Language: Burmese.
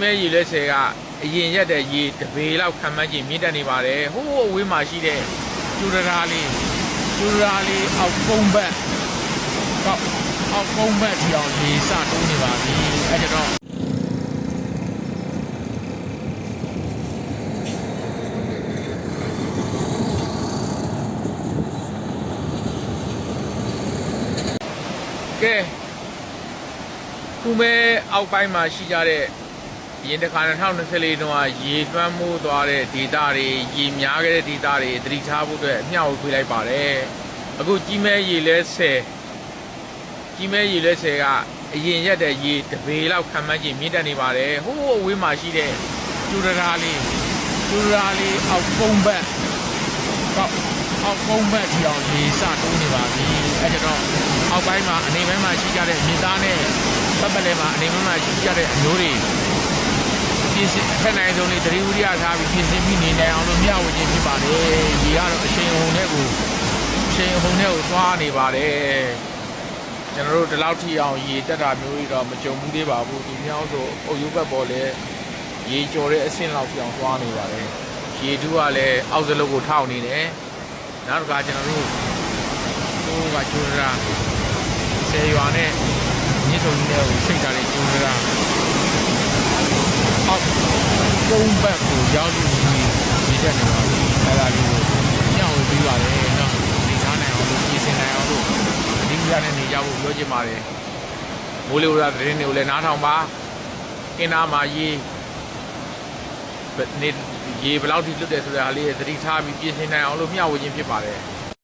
မဲရေလဲဆယ်ကအရင်ရက်တဲ့ရေတပေလောက်ခံမှန်းချင်းမြင့်တက်နေပါတယ်ဟိုးအဝေးမှာရှိတဲ့ကျူရရာလေးကျူရရာလေးအောက်ကုန်းဘက်ကောက်အောက်ကုန်းဘက်ပြောင်းရေစတိုးနေပါပြီအဲကြတော့ကဲခုမဲအောက်ပိုင်းမှာရှိကြတဲ့ ရင်တခါ2024တုန်းကရေသွမ်းမိုးသွားတဲ့ဒေတာတွေရေများခဲ့တဲ့ဒေတာတွေသတိထားဖို့အတွက်အမျှဝေပေးလိုက်ပါတယ်အခုကြီးမဲရေလဲဆယ်ကြီးမဲရေလဲဆယ်ကအရင်ရက်တဲ့ရေတပေလောက်ခံမှန်းချင်းမြင့်တက်နေပါတယ်ဟိုးအဝေးမှာရှိတဲ့ကျူရရာလေးကျူရရာလေးအောက်ကုန်းဘက်ကောက်အောက်ကုန်းဘက်ပြောင်းရေစတိုးနေပါပြီအဲကြတော့အောက်ပိုင်းမှာအနေပိုင်းမှာရှိကြတဲ့မြေသားနဲ့ပတ်ပတ်လည်မှာအနေပိုင်းမှာရှိကြတဲ့အမျိုးတွေ ပြင်ဆင်အထက်နိုင်ဆုံးလေးသတိဝိရိယထားပြီးပြင်ဆင်ပြီးနေနိုင်အောင်လို့မျှဝေခြင်းဖြစ်ပါတယ်။ရေကတော့အချိန်ဟုန်နဲ့ကိုအချိန်ဟုန်နဲ့ကိုသွားနေပါတယ်။ကျွန်တော်တို့ဒီလောက်ထိအောင်ရေတက်တာမျိုးတွေတော့မကြုံဘူးသေးပါဘူး။ဒီမြောက်ဆိုအုပ်ရုပ်ဘက်ပေါ်လဲရေကျော်တဲ့အဆင့်လောက်ပြောင်းသွားနေပါတယ်။ရေတူးကလည်းအောက်စလုံးကိုထောက်နေတယ်။နောက်တစ်ခါကျွန်တော်တို့ဟိုကကျိုးရာဆယ်ရွာနဲ့မြစ်ဆုံကြီးနဲ့ကိုစိတ်ထားတဲ့ကျိုးရာအောက် ကုန်းဘက်ကိုရောက်လို့ဒီတက်နေပါပြီအဲ့ဒါလေးကိုညှောင်းဝင်ပြီးပါတယ်နော်ဒီထားနိုင်အောင်လို့ပြင်ဆင်နိုင်အောင်လို့ဒီကြနဲ့နေကြဖို့ပြောချင်ပါတယ်မိုးလေဝသသတင်းတွေကိုလည်းနားထောင်ပါကင်းနာမှာရေးနေရေဘယ်လောက်ထိလွတ်တယ်ဆိုတဲ့ဟာလေးသတိထားပြီးပြင်ဆင်နိုင်အောင်လို့မျှဝေခြင်းဖြစ်ပါတယ်